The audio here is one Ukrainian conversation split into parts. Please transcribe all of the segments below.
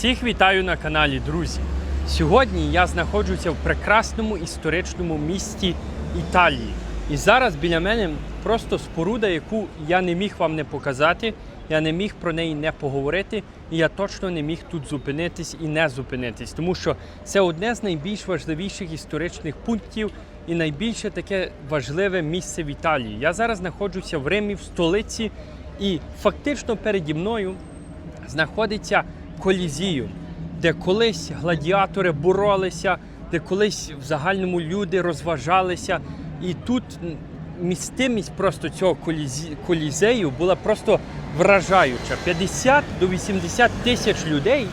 Всіх вітаю на каналі, друзі. Сьогодні я знаходжуся в прекрасному історичному місті Італії. І зараз біля мене просто споруда, яку я не міг вам не показати, я не міг про неї не поговорити, і я точно не міг тут зупинитись і не зупинитись, тому що це одне з найбільш важливіших історичних пунктів і найбільше таке важливе місце в Італії. Я зараз знаходжуся в Римі, в столиці, і фактично переді мною знаходиться колізіум, де колись гладіатори боролися, де колись в загальному люди розважалися. І тут містимість просто цього колізею була просто вражаюча. 50 до 80 тисяч людей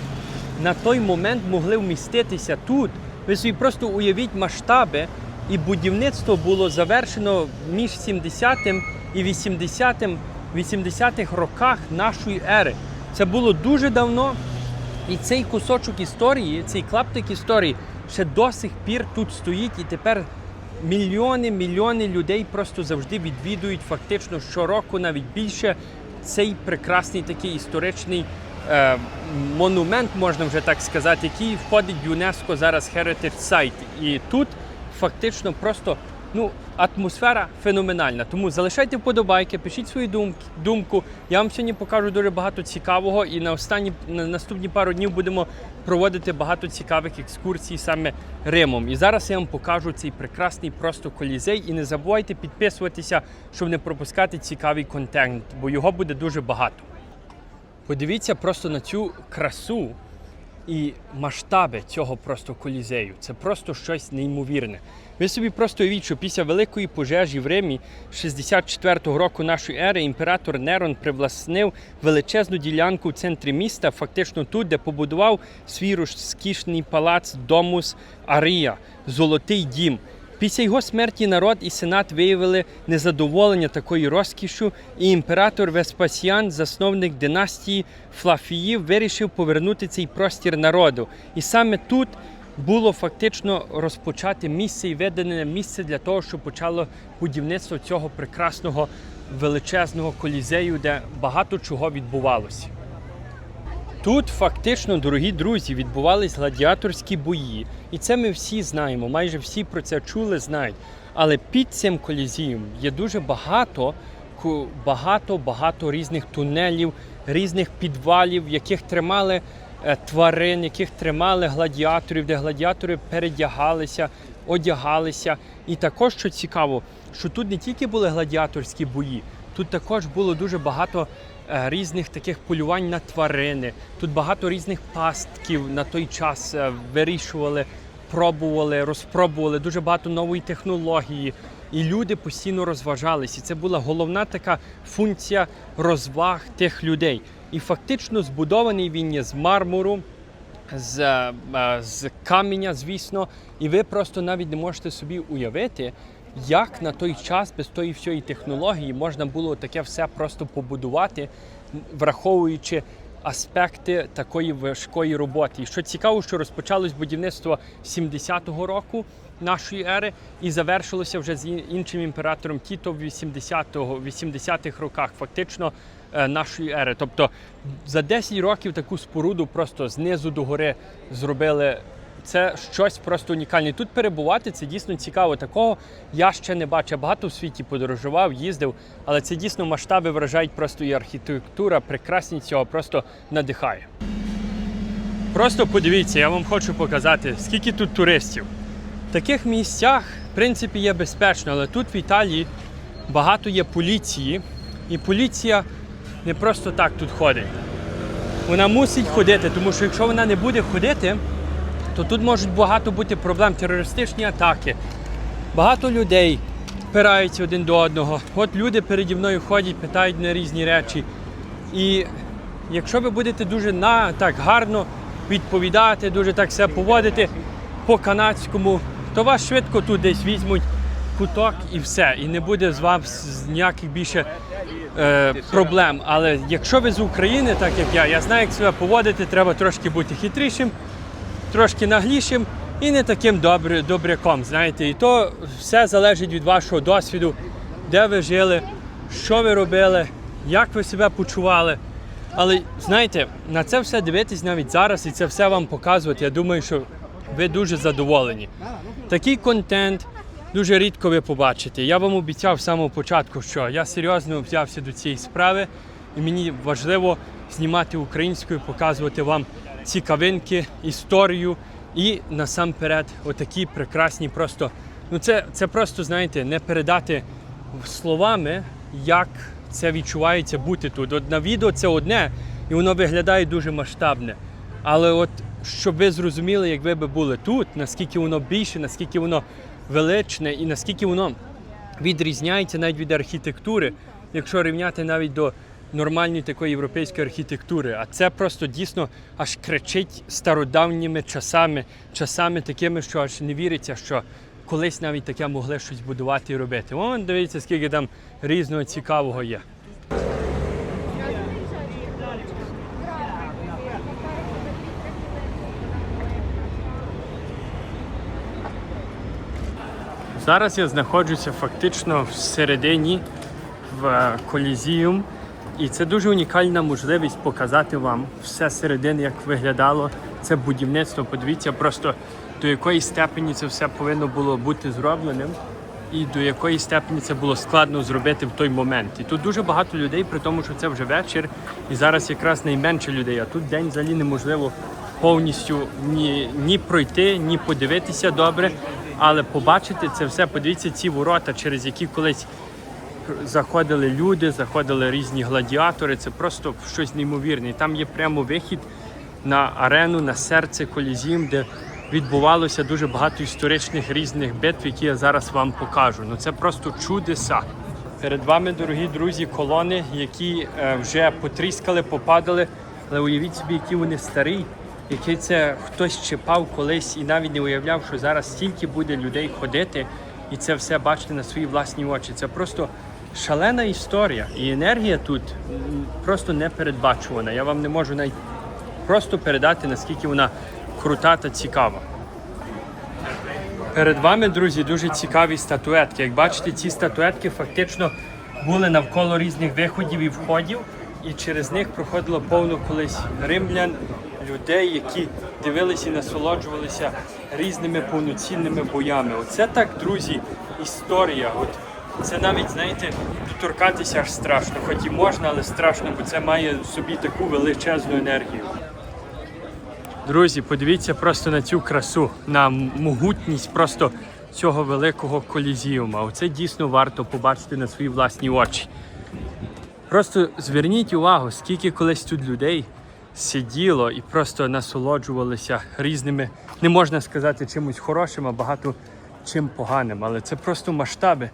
на той момент могли вміститися тут. Ви собі просто уявіть масштаби, і будівництво було завершено між 70-м і 80-м 80-х роках нашої ери. Це було дуже давно. І цей кусочок історії, цей клаптик історії ще до сих пір тут стоїть, і тепер мільйони, мільйони людей просто завжди відвідують фактично щороку, навіть більше цей прекрасний такий історичний е, монумент, можна вже так сказати, який входить в ЮНЕСКО зараз Heritage Site. І тут фактично просто ну, атмосфера феноменальна. Тому залишайте вподобайки, пишіть свою думку. Я вам сьогодні покажу дуже багато цікавого, і на останні на наступні пару днів будемо проводити багато цікавих екскурсій саме Римом. І зараз я вам покажу цей прекрасний просто колізей. І не забувайте підписуватися, щоб не пропускати цікавий контент, бо його буде дуже багато. Подивіться просто на цю красу і масштаби цього просто колізею. Це просто щось неймовірне. Ви собі просто уявіть, що після великої пожежі в Римі 64-го року нашої ери імператор Нерон привласнив величезну ділянку в центрі міста, фактично тут, де побудував свій розкішний палац Домус Арія, Золотий дім. Після його смерті народ і сенат виявили незадоволення такою розкішю, і імператор Веспасіан, засновник династії Флафіїв, вирішив повернути цей простір народу. І саме тут було фактично розпочати місце і видане місце для того, щоб почало будівництво цього прекрасного величезного колізею, де багато чого відбувалося. Тут фактично, дорогі друзі, відбувались гладіаторські бої. І це ми всі знаємо, майже всі про це чули, знають. Але під цим колізієм є дуже багато, багато, багато різних тунелів, різних підвалів, яких тримали е, тварин, яких тримали гладіаторів, де гладіатори передягалися, одягалися. І також, що цікаво, що тут не тільки були гладіаторські бої, тут також було дуже багато різних таких полювань на тварини. Тут багато різних пастків на той час е, вирішували, пробували, розпробували дуже багато нової технології. І люди постійно розважались. І це була головна така функція розваг тих людей. І фактично збудований він є з мармуру, з, е, е, з каменя, звісно, і ви просто навіть не можете собі уявити, як на той час без тої всієї технології можна було таке все просто побудувати, враховуючи аспекти такої важкої роботи. І що цікаво, що розпочалось будівництво 70-го року нашої ери і завершилося вже з іншим імператором Тіто в 80-го, 80-х роках, фактично е, нашої ери. Тобто за 10 років таку споруду просто знизу до гори зробили. Це щось просто унікальне. Тут перебувати це дійсно цікаво. Такого я ще не бачив. Багато в світі подорожував, їздив, але це дійсно масштаби вражають просто і архітектура, прекрасність цього просто надихає. Просто подивіться, я вам хочу показати, скільки тут туристів. В таких місцях, в принципі, є безпечно, але тут в Італії багато є поліції, і поліція не просто так тут ходить. Вона мусить ходити, тому що якщо вона не буде ходити, то тут можуть багато бути проблем, терористичні атаки. Багато людей впираються один до одного. От люди переді мною ходять, питають на різні речі. І якщо ви будете дуже на, так гарно відповідати, дуже так себе поводити по-канадському, то вас швидко тут десь візьмуть куток і все. І не буде з вас ніяких більше е, проблем. Але якщо ви з України, так як я, я знаю, як себе поводити, треба трошки бути хитрішим, трошки наглішим і не таким добр, добряком. Знаєте, і то все залежить від вашого досвіду, де ви жили, що ви робили, як ви себе почували. Але знаєте, на це все дивитись навіть зараз і це все вам показувати. Я думаю, що ви дуже задоволені. Такий контент дуже рідко ви побачите. Я вам обіцяв з самого початку, що я серйозно взявся до цієї справи, і мені важливо знімати українською, показувати вам цікавинки, історію і насамперед отакі прекрасні просто. Ну це, це просто, знаєте, не передати словами, як це відчувається бути тут. От на відео це одне, і воно виглядає дуже масштабне. Але от щоб ви зрозуміли, як ви були тут, наскільки воно більше, наскільки воно величне і наскільки воно відрізняється навіть від архітектури, якщо рівняти навіть до нормальної такої європейської архітектури. А це просто дійсно аж кричить стародавніми часами, часами такими, що аж не віриться, що колись навіть таке могли щось будувати і робити. Вон дивіться, скільки там різного цікавого є. Зараз я знаходжуся фактично всередині в е, Колізіум, і це дуже унікальна можливість показати вам все середини, як виглядало це будівництво. Подивіться просто до якої степені це все повинно було бути зробленим, і до якої степені це було складно зробити в той момент. І тут дуже багато людей, при тому, що це вже вечір, і зараз якраз найменше людей. А тут день взагалі неможливо повністю ні, ні пройти, ні подивитися добре. Але побачити це все, подивіться ці ворота, через які колись заходили люди, заходили різні гладіатори. Це просто щось неймовірне. Там є прямо вихід на арену, на серце Колізіум, де відбувалося дуже багато історичних різних битв, які я зараз вам покажу. Ну це просто чудеса. Перед вами, дорогі друзі, колони, які е, вже потріскали, попадали. Але уявіть собі, які вони старі, який це хтось чіпав колись і навіть не уявляв, що зараз стільки буде людей ходити і це все бачити на свої власні очі. Це просто шалена історія. І енергія тут просто непередбачувана. Я вам не можу навіть просто передати, наскільки вона крута та цікава. Перед вами, друзі, дуже цікаві статуетки. Як бачите, ці статуетки фактично були навколо різних виходів і входів, і через них проходило повно колись римлян, людей, які дивилися і насолоджувалися різними повноцінними боями. Оце так, друзі, історія. От це навіть, знаєте, доторкатися аж страшно, хоч і можна, але страшно, бо це має в собі таку величезну енергію. Друзі, подивіться просто на цю красу, на могутність просто цього великого колізіума. Оце дійсно варто побачити на свої власні очі. Просто зверніть увагу, скільки колись тут людей сиділо і просто насолоджувалися різними, не можна сказати чимось хорошим, а багато чим поганим. Але це просто масштаби.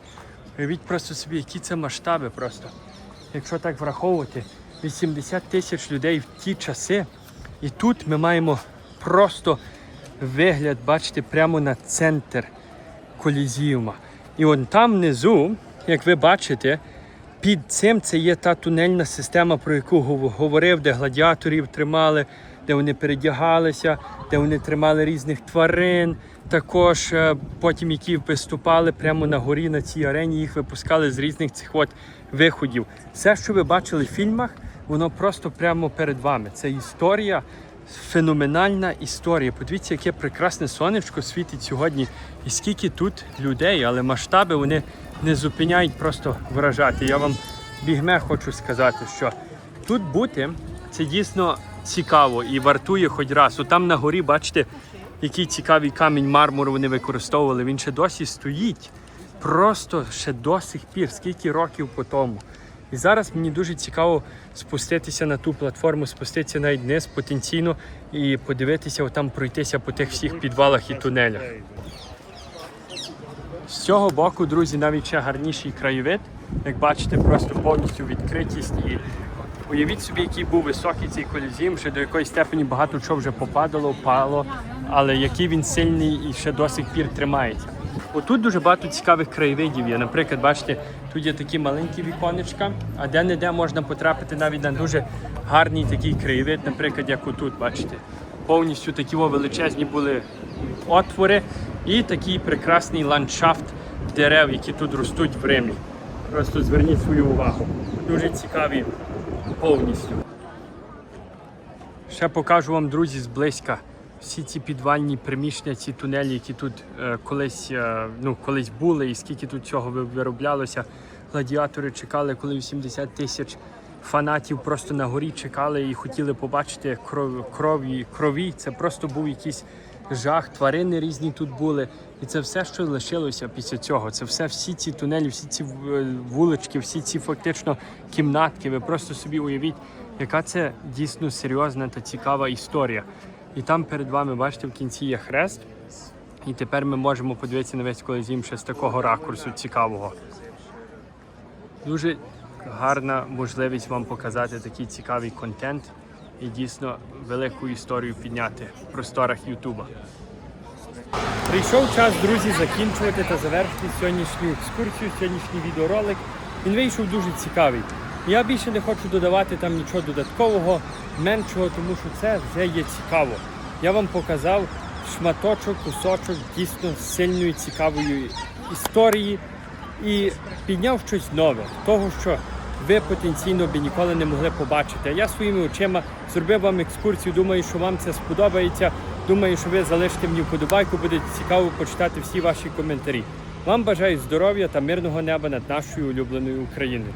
Уявіть просто собі, які це масштаби просто. Якщо так враховувати, 80 тисяч людей в ті часи. І тут ми маємо просто вигляд, бачите, прямо на центр колізіума. І он там внизу, як ви бачите, під цим це є та тунельна система, про яку говорив, де гладіаторів тримали, де вони передягалися, де вони тримали різних тварин. Також е, потім, які виступали прямо на горі на цій арені, їх випускали з різних цих от виходів. Все, що ви бачили в фільмах, воно просто прямо перед вами. Це історія, феноменальна історія. Подивіться, яке прекрасне сонечко світить сьогодні, і скільки тут людей, але масштаби вони не зупиняють просто вражати. Я вам бігме хочу сказати, що тут бути це дійсно цікаво і вартує хоч раз. От там на горі, бачите, який цікавий камінь мармуру вони використовували. Він ще досі стоїть. Просто ще до сих пір, скільки років по тому. І зараз мені дуже цікаво спуститися на ту платформу, спуститися навіть вниз потенційно і подивитися, отам пройтися по тих всіх підвалах і тунелях. З цього боку, друзі, навіть ще гарніший краєвид. Як бачите, просто повністю відкритість і уявіть собі, який був високий цей колізім, ще до якої степені багато чого вже попадало, впало, але який він сильний і ще до сих пір тримається. Отут дуже багато цікавих краєвидів є. Наприклад, бачите, тут є такі маленькі віконечка, а де-не-де можна потрапити навіть на дуже гарний такий краєвид, наприклад, як отут, бачите. Повністю такі величезні були отвори і такий прекрасний ландшафт дерев, які тут ростуть в Римі. Просто зверніть свою увагу. Дуже цікаві повністю. Ще покажу вам, друзі, зблизька. Всі ці підвальні приміщення, ці тунелі, які тут е, колись, е, ну, колись були, і скільки тут цього вироблялося. Гладіатори чекали, коли 80 тисяч фанатів просто на горі чекали і хотіли побачити кров, крові, крові. Це просто був якийсь жах, тварини різні тут були. І це все, що лишилося після цього. Це все, всі ці тунелі, всі ці е, вулички, всі ці фактично кімнатки. Ви просто собі уявіть, яка це дійсно серйозна та цікава історія. І там перед вами, бачите, в кінці є хрест. І тепер ми можемо подивитися на весь колизім ще з такого ракурсу цікавого. Дуже гарна можливість вам показати такий цікавий контент і дійсно велику історію підняти в просторах Ютуба. Прийшов час, друзі, закінчувати та завершити сьогоднішню екскурсію, сьогоднішній відеоролик. Він вийшов дуже цікавий. Я більше не хочу додавати там нічого додаткового, меншого, тому що це вже є цікаво. Я вам показав шматочок, кусочок дійсно сильної, цікавої історії і підняв щось нове, того, що ви потенційно би ніколи не могли побачити. Я своїми очима зробив вам екскурсію. Думаю, що вам це сподобається. Думаю, що ви залишите мені вподобайку, буде цікаво почитати всі ваші коментарі. Вам бажаю здоров'я та мирного неба над нашою улюбленою Україною.